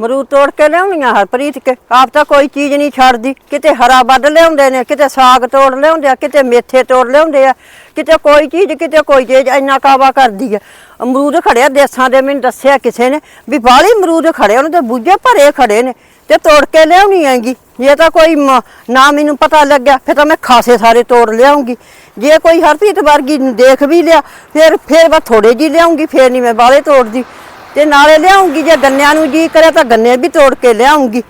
ਮਰੂਦ ਤੋੜ ਕੇ ਲਿਆਉਣੀਆਂ ਹਰਪ੍ਰੀਤ, ਕੇ ਆਪ ਤਾਂ ਕੋਈ ਚੀਜ਼ ਨਹੀਂ ਛੱਡਦੀ। ਕਿਤੇ ਹਰਾ ਵੱਢ ਲਿਆਉਂਦੇ ਨੇ, ਕਿਤੇ ਸਾਗ ਤੋੜ ਲਿਆਉਂਦੇ ਆ, ਕਿਤੇ ਮੇਥੇ ਤੋੜ ਲਿਆਉਂਦੇ ਆ। ਕਿਤੇ ਕੋਈ ਚੀਜ਼, ਕਿਤੇ ਕੋਈ ਚੀਜ਼, ਇੰਨਾ ਕਾਵਾ ਕਰਦੀ ਆ। ਅਮਰੂਦ ਖੜਿਆ ਦੇਸਾਂ ਦੇ, ਮੈਨੂੰ ਦੱਸਿਆ ਕਿਸੇ ਨੇ ਵੀ ਬਾਹਲੀ ਅਮਰੂਦ ਖੜੇ ਉਹਨਾਂ ਦੇ ਬੂਝੇ ਭਰੇ ਖੜੇ ਨੇ ਤੇ ਤੋੜ ਕੇ ਲਿਆਉਣੀ ਹੈਗੀ। ਜੇ ਤਾਂ ਕੋਈ ਨਾ ਮੈਨੂੰ ਪਤਾ ਲੱਗਿਆ, ਫਿਰ ਤਾਂ ਮੈਂ ਖਾਸੇ ਸਾਰੇ ਤੋੜ ਲਿਆਉਂਗੀ। ਜੇ ਕੋਈ ਹਰਪ੍ਰੀਤ ਵਰਗੀ ਦੇਖ ਵੀ ਲਿਆ, ਫਿਰ ਫਿਰ ਮੈਂ ਥੋੜੇ ਜੀ ਲਿਆਉਂਗੀ, ਫਿਰ ਨਹੀਂ ਮੈਂ ਬਾਹਲੇ ਤੋੜਦੀ। ਤੇ ਨਾਲੇ ਲਿਆਉਂਗੀ, ਜੇ ਗੰਨਿਆਂ ਨੂੰ ਜੀ ਕਰੇ ਤਾਂ ਗੰਨੇ ਵੀ ਤੋੜ ਕੇ ਲਿਆਉਂਗੀ।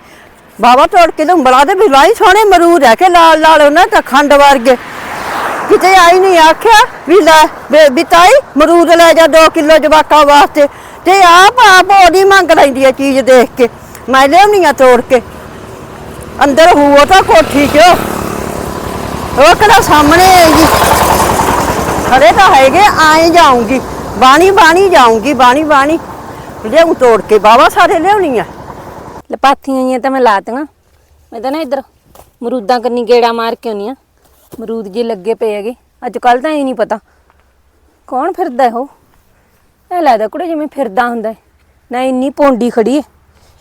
ਬਾਬਾ ਤੋੜ ਕੇ ਲਿਆਉਂ, ਬੜਾ ਦੇ ਬਿਲਾਈ ਸੋਹਣੇ ਮਰੂਦ ਹੈ ਕਿ ਲਾਲ ਲਾਲ ਉਹਨਾਂ ਤਾਂ ਖੰਡ ਵਰਗੇ। ਕਿਤੇ ਆਈ ਨਹੀਂ, ਆਖਿਆ ਵੀ ਲੈ ਵੀ- ਵੀ ਮਰੂਦ ਲੈ ਜਾ 2 ਕਿਲੋ ਜਵਾਕਾਂ ਵਾਸਤੇ। ਤੇ ਆਪ ਆਪ ਉਹਦੀ ਮੰਗ ਲੈਂਦੀ ਹੈ ਚੀਜ਼ ਦੇਖ ਕੇ। ਮੈਂ ਲਿਆਉਣੀ ਆ ਤੋੜ ਕੇ। ਅੰਦਰ ਹੂਓ ਤਾਂ ਕੋਠੀ 'ਚ। ਉਹ ਕਿਹੜਾ ਸਾਹਮਣੇ ਹੈਗੀ ਖੜੇ ਤਾਂ ਹੈਗੇ, ਆਏ ਜਾਊਂਗੀ। ਬਾਣੀ ਬਾਣੀ ਜਾਊਂਗੀ ਬਾਣੀ ਬਾਣੀ ਲਿਆਉਂ ਤੋੜ ਕੇ ਬਾਵਾ ਸਾਰੇ ਲਿਆਉਣੀ ਲਪਾਥੀਆਂ ਜੀਆਂ ਤਾਂ ਮੈਂ ਲਾਤੀਆਂ। ਮੈਂ ਤਾਂ ਨਾ ਇੱਧਰ ਮਰੂਦਾਂ ਕੰਨੀ ਗੇੜਾ ਮਾਰ ਕੇ ਆਉਣੀ ਆ ਮਰੂਦ ਜੇ ਲੱਗੇ ਪਏ ਹੈਗੇ। ਅੱਜ ਕੱਲ ਤਾਂ ਇਹ ਨਹੀਂ ਪਤਾ। ਕੌਣ ਫਿਰਦਾ ਹੈ ਇਹ ਲੱਗਦਾ ਕੁੜੇ ਜਿਵੇਂ ਫਿਰਦਾ ਹੁੰਦਾ ਨਾ ਇੰਨੀ ਪੌਂਡੀ ਖੜੀ ਹੈ।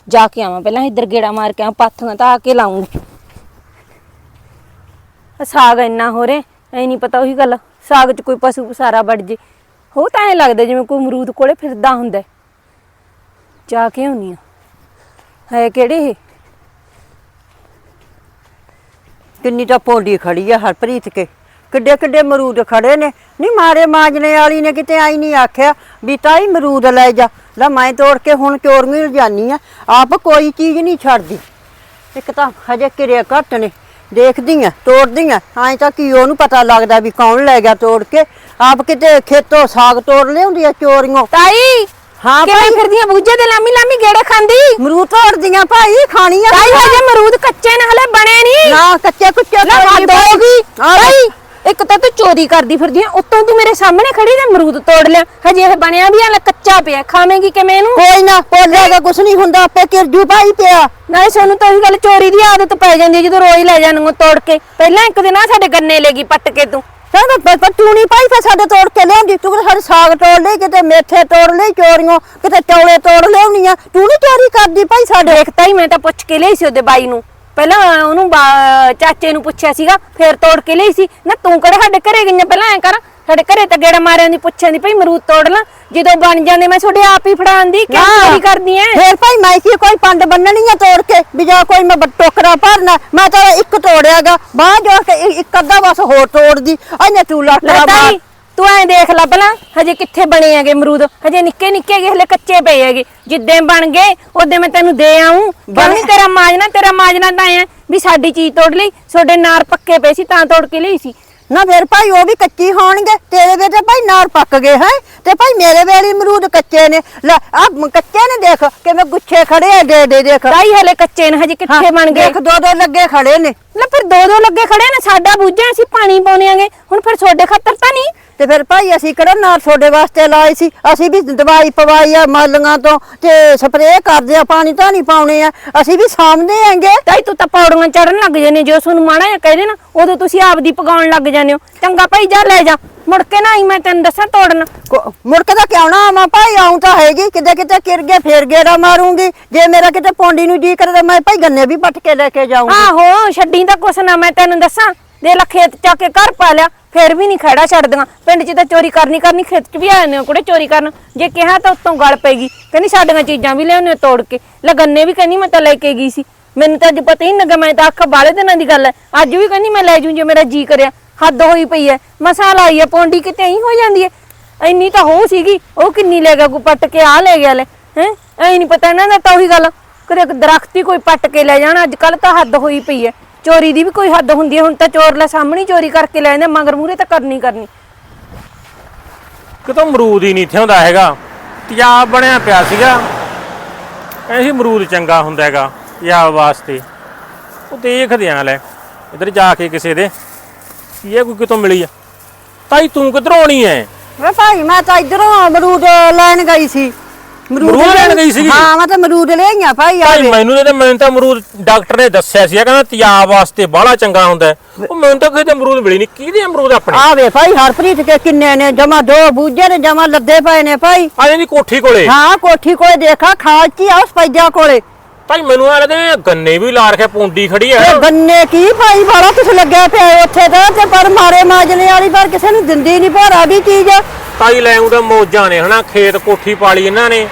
ਜਾ ਕੇ ਆਵਾਂ ਪਹਿਲਾਂ ਇੱਧਰ ਗੇੜਾ ਮਾਰ ਕੇ ਆਵਾਂ, ਪਾਥੀਆਂ ਤਾਂ ਆ ਕੇ ਲਾਉਂਗੀ ਸਾਗ ਇੰਨਾ ਹੋ ਰਿਹਾ ਐ ਨਹੀਂ ਪਤਾ ਉਹੀ ਗੱਲ। ਸਾਗ 'ਚ ਕੋਈ ਪਸ਼ੂ ਪਸਾਰਾ ਵੜ ਜੇ। ਹੋ ਤਾਂ ਐ ਲੱਗਦਾ ਜਿਵੇਂ ਕੋਈ ਅਮਰੂਦ ਕੋਲੇ ਫਿਰਦਾ ਹੁੰਦਾ ਜਾ ਕੇ ਆਉਣੀ ਆ। ਹੈ ਕਿਹੜੇ ਇਹ? ਕਿੰਨੀ ਤਾਂ ਪੌਂਡੀ ਖੜੀ ਆ ਹਰਪ੍ਰੀਤ ਕੇ। ਕਿੱਡੇ ਕਿੱਡੇ ਮਰੂਦ ਖੜੇ ਨੇ। ਨਹੀਂ, ਮਾਰੇ ਮਾਜਨੇ ਵਾਲੀ ਨੇ ਕਿਤੇ ਆਈ ਨਹੀਂ ਆਖਿਆ ਵੀ ਤਾਈ ਮਰੂਦ ਲੈ ਜਾ। ਲੈ ਮੈਂ ਤੋੜ ਕੇ ਹੁਣ ਚੋਰੀਆਂ ਜਾਨੀ ਆ। ਆਪ ਕੋਈ ਚੀਜ਼ ਨਹੀਂ ਛੱਡਦੀ। ਇੱਕ ਤਾਂ ਹਜੇ ਕਿਰਿਆ ਘੱਟ ਨੇ। ਦੇਖਦੀ ਆ ਤੋੜਦੀ ਆ ਐਂ ਤਾਂ ਕੀ ਉਹਨੂੰ ਪਤਾ ਲੱਗਦਾ ਵੀ ਕੌਣ ਲੈ ਗਿਆ ਤੋੜ ਕੇ। ਆਪ ਕਿਤੇ ਖੇਤੋਂ ਸਾਗ ਤੋੜ ਲਿਆਉਂਦੀ ਆ ਚੋਰੀਆਂ। ਤਾਈ! ਹਾਂ ਭਾਈ। ਫਿਰਦੀਆਂ ਬੂਝੇ ਦੇ ਲਾਮੀ ਲਾਮੀ ਗੇੜੇ ਖਾਂਦੀ? ਮਰੂਦ ਤੋੜਦੀਆਂ ਭਾਈ ਖਾਣੀ ਆ ਤਾਈ ਹਜੇ ਮਰੂਦ ਕੱਚੇ ਨੇ ਹਲੇ ਬਣੇ ਨਹੀਂ ਨਾ ਕੱਚੇ ਕੁੱਚੇ ਨੀ ਹੱਦ ਹੋ ਗਈ ਆ ਲੈ। ਤਾਈ ਇੱਕ ਤਾਂ ਤੂੰ ਚੋਰੀ ਕਰਦੀ ਫਿਰਦੀ ਆ ਉੱਤੋਂ ਤੂੰ ਮੇਰੇ ਸਾਹਮਣੇ ਖੜੀ ਤੇ ਅਮਰੂਦ ਤੋੜ ਲਿਆ। ਹਜੇ ਇਹ ਬਣਿਆ ਵੀ ਆ ਕੱਚਾ ਪਿਆ ਖਾਵੇਂਗੀ ਕਿਵੇਂ ਇਹਨੂੰ? ਕੋਈ ਨਾ ਪੋਲੇਗਾ ਕੁਛ ਨਹੀਂ ਹੁੰਦਾ ਆਪੇ ਕਿਰਜੂ ਭਾਈ ਪਿਆ। ਨਾਲੇ ਸਾਨੂੰ ਤਾਂ ਉਹੀ ਗੱਲ ਚੋਰੀ ਦੀ ਆਦਤ ਪੈ ਜਾਂਦੀ ਜਦੋਂ ਰੋਜ਼ ਲੈ ਜਾਣਗੇ ਤੋੜ ਕੇ। ਪਹਿਲਾਂ ਇੱਕ ਦਿਨ ਆ ਸਾਡੇ ਗੰਨੇ ਲੈ ਗਈ ਪੱਟ ਕੇ ਤੂੰ। ਕਹਿੰਦਾ ਪਰ ਤੂੰ ਨਹੀਂ ਭਾਈ ਫੇ ਸਾਡੇ ਤੋੜ ਕੇ ਲਿਆਉਂਦੀ ਤੂੰ ਕਿਤੇ ਸਾਡੇ ਸਾਗ ਤੋੜ ਲਈ, ਕਿਤੇ ਮੇਥੇ ਤੋੜ ਲਈ ਚੋਰੀਆਂ ਕਿਤੇ ਚੌਲੇ ਤੋੜ ਲਿਆਉਣੀਆਂ। ਤੂੰ ਨਹੀਂ ਚੋਰੀ ਕਰਦੀ ਭਾਈ ਸਾਡੇ। ਦੇਖ ਤਾਈ, ਮੈਂ ਤਾਂ ਪੁੱਛ ਕੇ ਲਈ ਸੀ ਉਹਦੇ ਬਾਈ ਨੂੰ। ਪਹਿਲਾਂ ਉਹਨੂੰ ਬਾ- ਚਾਚੇ ਨੂੰ ਪੁੱਛਿਆ ਸੀਗਾ, ਫੇਰ ਤੋੜ ਕੇ ਲਈ ਸੀ। ਨਾ ਤੂੰ ਕਿਹੜੇ ਸਾਡੇ ਘਰੇ ਗਈਆਂ? ਪਹਿਲਾਂ ਐ ਕਰ ਸਾਡੇ ਘਰੇ ਤਾਂ ਗੇੜਾ ਮਾਰਿਆਂ ਦੀ ਪੁੱਛਿਆ ਦੀ ਭਈ ਮਰੂਦ ਤੋੜ ਲਾਂ। ਜਦੋਂ ਬਣ ਜਾਂਦੇ ਮੈਂ ਤੁਹਾਡੇ ਆਪ ਹੀ ਫੜਾਉਂਦੀ ਕਿਉਂ ਚੋਰੀ ਕਰਦੀ ਐ? ਫੇਰ ਭਾਈ ਮੈਂ ਕੀ ਕੋਈ ਪੰਡ ਬੰਨਣੀ ਆ ਤੋੜ ਕੇ? ਵੀ ਜਾਂ ਕੋਈ ਮੈਂ ਬ- ਟੋਕਰਾ ਭਰਨਾ ਮੈਂ ਤਾਂ ਇੱਕ ਤੋੜਿਆਗਾ। ਬਾਅਦ ਜੋ ਕੇ ਇ- ਇੱਕ ਅੱਧਾ ਬਸ ਹੋਰ ਤੋੜਦੀ। ਅਨੇ ਤੂੰ ਲੈ ਲੱਟਰਾ ਮਾਰ। ਤੂੰ ਐ ਦੇਖ ਲੈ ਪਹਿਲਾਂ ਹਜੇ ਕਿੱਥੇ ਬਣੇ ਹੈਗੇ ਅਮਰੂਦ? ਹਜੇ ਨਿੱਕੇ ਨਿੱਕੇ ਹੈਗੇ ਹਲੇ ਕੱਚੇ ਪਏ ਹੈਗੇ। ਜਿੱਦਾਂ ਬਣ ਗਏ ਉਹਦੇ ਮੈਂ ਤੈਨੂੰ ਦੇ ਆਉਂ ਬਣੀ ਤੇਰਾ ਮਾਜਨਾ ਤੇਰਾ ਮਾਜਨਾ ਤਾਂ ਐ ਵੀ ਸਾਡੀ ਚੀਜ਼ ਤੋੜ ਲਈ ਤੁਹਾਡੇ ਨਾਰ ਪੱਕੇ ਪਏ ਸੀ ਤਾਂ ਤੋੜ ਕੇ ਲਈ ਸੀ। ਨਾ ਫਿਰ ਭਾਈ ਉਹ ਵੀ ਕੱਚੀ ਹੋਣਗੇ ਤੇਰੇ ਵੇ ਤੇ ਭਾਈ ਨਾਰ ਪੱਕ ਗਏ ਹੈ ਤੇ ਭਾਈ ਮੇਰੇ ਵੇਲੇ ਅਮਰੂਦ ਕੱਚੇ ਨੇ। ਲੈ ਆ ਕੱਚੇ ਨੇ ਦੇਖ ਕਿਵੇਂ ਗੁੱਛੇ ਖੜੇ ਆ ਦੇ ਦੇ ਦੇਖ। ਤਾਈ ਹਲੇ ਕੱਚੇ ਨੇ ਹਜੇ ਕਿੱਥੇ ਬਣ ਗਏ? ਦੇਖ ਦੋ ਦੋ ਲੱਗੇ ਖੜੇ ਨੇ। ਲੈ ਫਿਰ ਦੋ ਦੋ ਲੱਗੇ ਖੜੇ ਨੇ ਸਾਡਾ ਬੂਝਾ ਅਸੀਂ ਪਾਣੀ ਪਾਉਣੇ ਆਂਗੇ। ਹੁਣ ਫਿਰ ਤੁਹਾਡੇ ਖਾਤਰ ਤਾਂ ਨਹੀਂ ਤੇ ਫਿਰ ਭਾਈ ਅਸੀਂ ਕਿਹੜਾ ਨਾਰ ਤੁਹਾਡੇ ਵਾਸਤੇ ਲਾਏ ਸੀ? ਅਸੀਂ ਵੀ ਦਵਾਈ ਪਵਾਈ ਆ ਮਾਲੀਆਂ ਤੋਂ ਤੇ ਸਪਰੇਅ ਕਰਦੇ ਆ ਪਾਣੀ ਤਾਂ ਨਹੀਂ ਪਾਉਣੇ ਆ। ਅਸੀਂ ਵੀ ਸਾਹਮਣੇ ਆਂਗੇ ਤਾਈ ਤੂੰ ਤਾਂ ਪੌੜੀਆਂ ਚੜਨ ਲੱਗ ਜਾਂਦੇ ਜੋ ਤੁਹਾਨੂੰ ਮਾੜਾ ਜਿਹਾ ਕਹਿ ਦੇਣਾ ਉਦੋਂ ਤੁਸੀਂ ਆਪਦੀ ਪਕਾਉਣ ਲੱਗ ਜਾਂਦੇ ਹੋ। ਚੰਗਾ ਭਾਈ ਜਾ ਲੈ ਜਾ। ਮੁੜ ਕੇ ਨਾ ਆਈ ਮੈਂ ਤੈਨੂੰ ਦੱਸਾਂ ਤੋੜਨ। ਕੋ- ਮੁੜ ਕੇ ਤਾਂ ਕਿਉਂ ਨਾ ਆਵਾਂ ਭਾਈ? ਆਉਂ ਤਾਂ ਹੈਗੀ ਕਿਤੇ ਕਿਤੇ ਕਿਰ ਗਏ ਫੇਰ ਗੇੜਾ ਮਾਰੂੰਗੀ। ਜੇ ਮੇਰਾ ਕਿਤੇ ਪੌਂਡੀ ਨੂੰ ਜੀ ਕਰੇ ਤਾਂ ਮੈਂ ਭਾਈ ਗੰਨੇ ਵੀ ਪੱਟ ਕੇ ਲੈ ਕੇ ਜਾਊਂਗੀ। ਆਹੋ ਛੱਡੀ ਤਾਂ ਕੁਛ ਨਾ ਮੈਂ ਤੈਨੂੰ ਦੱਸਾਂ। ਦੇ ਲੈ ਖੇਤ ਚਾ ਕੇ ਘਰ ਪਾ ਲਿਆ। ਫਿਰ ਵੀ ਨਹੀਂ ਖੜਾ ਛੱਡਦੀਆਂ। ਪਿੰਡ 'ਚ ਤਾਂ ਚੋਰੀ ਕਰਨੀ ਕਰਨੀ, ਖੇਤ 'ਚ ਵੀ ਆ ਜਾਂਦੇ ਹੋ ਕੁੜੇ ਚੋਰੀ ਕਰਨ। ਜੇ ਕਿਹਾ ਤਾਂ ਉੱਤੋਂ ਗਲ ਪੈਗੀ ਕਹਿੰਦੀ ਸਾਡੀਆਂ ਚੀਜ਼ਾਂ ਵੀ ਲਿਆਉਂਦੇ ਹੋ ਤੋੜ ਕੇ। ਲੈ ਗੰਨੇ ਵੀ ਕਹਿੰਦੀ ਮੈਂ ਤਾਂ ਲੈ ਕੇ ਗਈ ਸੀ। ਮੈਨੂੰ ਤਾਂ ਅੱਜ ਪਤਾ ਹੀ ਨਹੀਂ ਲੱਗਾ, ਮੈਂ ਤਾਂ ਅੱਖ ਬਾਲੇ ਦਿਨਾਂ ਦੀ ਗੱਲ ਹੈ। ਅੱਜ ਵੀ ਕਹਿੰਦੀ ਮੈਂ ਲੈ ਜੂੰ ਜੇ ਮੇਰਾ ਜੀ ਕਰਿਆ। ਹੱਦ ਹੋਈ ਪਈ ਹੈ। ਮਸਾ ਲਾਈ ਹੈ ਪੌਂਡੀ, ਕਿਤੇ ਐਂ ਹੋ ਜਾਂਦੀ ਹੈ। ਇੰਨੀ ਤਾਂ ਹੋ ਸੀਗੀ। ਉਹ ਕਿੰਨੀ ਲੈ ਗਿਆ ਕੋ ਪੱਟ ਕੇ ਆ ਲੈ ਗਿਆ ਲੈ। ਹੈ? ਐਂ ਨਹੀਂ ਪਤਾ ਇਹਨਾਂ ਦਾ ਤਾਂ ਉਹੀ ਗੱਲ। ਕਦੇ ਦਰਖਤ ਹੀ ਕੋਈ ਪੱਟ ਕੇ ਲੈ ਜਾਣਾ। ਅੱਜ ਕੱਲ ਤਾਂ ਹੱਦ ਹੋਈ ਪਈ ਹੈ। ਚੋਰੀ ਦੀ ਵੀ ਕੋਈ ਹੱਦ ਹੁੰਦੀ ਹੈ ਹੁਣ ਤਾਂ ਚੋਰ ਲੈ ਸਾਹਮਣੇ ਹੀ ਚੋਰੀ ਕਰਕੇ ਲੈ ਜਾਂਦੇ ਮਗਰ ਮੂਰੇ ਤਾਂ ਕਰਨੀ ਕਰਨੀ। ਕਿਤੋਂ ਅਮਰੂਦ ਹੀ ਨਹੀਂ ਥਿਆਉਂਦਾ ਹੈਗਾ। ਤਿਆਬ ਬਣਿਆ ਪਿਆ ਸੀਗਾ। ਐਸੀ ਅਮਰੂਦ ਚੰਗਾ ਹੁੰਦਾ ਹੈਗਾ ਤਿਆਬ ਵਾਸਤੇ। ਉਹ ਦੇਖਦੇ ਆਂ ਲੈ ਇਧਰ ਜਾ ਕੇ ਕਿਸੇ ਦੇ ਕੀ ਇਹ ਕੋਈ ਕਿਤੋਂ ਮਿਲੀ ਆ? ਤਾਈ ਤੂੰ ਕਿੱਧਰੋਂ ਆਉਣੀ ਐ? ਵੇ ਭਾਈ ਮੈਂ ਤਾਂ ਇਧਰੋਂ ਅਮਰੂਦ ਲੈਣ ਗਈ ਸੀ। ਅਮਰੂਦ ਲੈਣ ਗਈ ਸੀਗੀ? ਹਾਂ ਮੈਂ ਤਾਂ ਅਮਰੂਦ ਲੈਈਆਂ ਭਾਈ ਭਾਈ ਆਵੇ ਮੈਨੂੰ ਤੇ ਮੈਨੂੰ ਤਾਂ ਅਮਰੂਦ ਡਾਕਟਰ ਨੇ ਦੱਸਿਆ ਸੀ ਕਹਿੰਦਾ ਤਿਆਬ ਵਾਸਤੇ ਬਾਹਲਾ ਚੰਗਾ ਹੁੰਦਾ ਹੈ। ਉਹ ਮੈਨੂੰ ਤਾਂ ਕਿਤੇ ਅਮਰੂਦ ਮਿਲੀ ਨਹੀਂ। ਕਿਹਦੇ ਅਮਰੂਦ ਆਪਣੇ? ਆਵੇ ਭਾਈ ਹਰਪ੍ਰੀਤ ਕੇ ਕਿੰਨੇ ਨੇ? ਜਮਾ ਦੋ ਬੂਝੇ ਨੇ ਜਮਾ ਲੱਦੇ ਪਏ ਨੇ ਭਾਈ। ਆ ਜਾਂਦੀ ਕੋਠੀ ਕੋਲੇ। ਹਾਂ ਕੋਠੀ ਕੋਲੇ ਦੇਖਾ ਖਾਲ ਚ ਹੀ ਆ ਉਸ ਪੈਜਾ ਕੋਲੇ। ਤਾਈ ਮੈਨੂੰ ਆ ਲੱਗਦਾ ਗੰਨੇ ਵੀ ਲਾ ਰੱਖਿਆ ਪੌਂਡੀ ਖੜੀ ਐ ਤੇ ਗੰਨੇ ਕੀ ਭਾਈ ਬਾਲਾ ਕੁਛ ਲੱਗਿਆ ਪਿਆ ਏ ਉੱਥੇ ਤਾਂ ਤੇ ਪਰ ਮਾਰੇ ਮਾਜਨੇ ਵਾਲੀ ਪਰ ਕਿਸੇ ਨੂੰ ਦਿੰਦੀ ਨਹੀਂ ਭੋਰਾ ਦੀ ਚੀਜ਼ ਤਾਈ ਲੈ ਉਹਦਾ ਮੋਜਾਂ ਨੇ ਹਨਾ ਖੇਤ ਕੋਠੀ ਪਾਲੀ ਇਹਨਾਂ ਨੇ।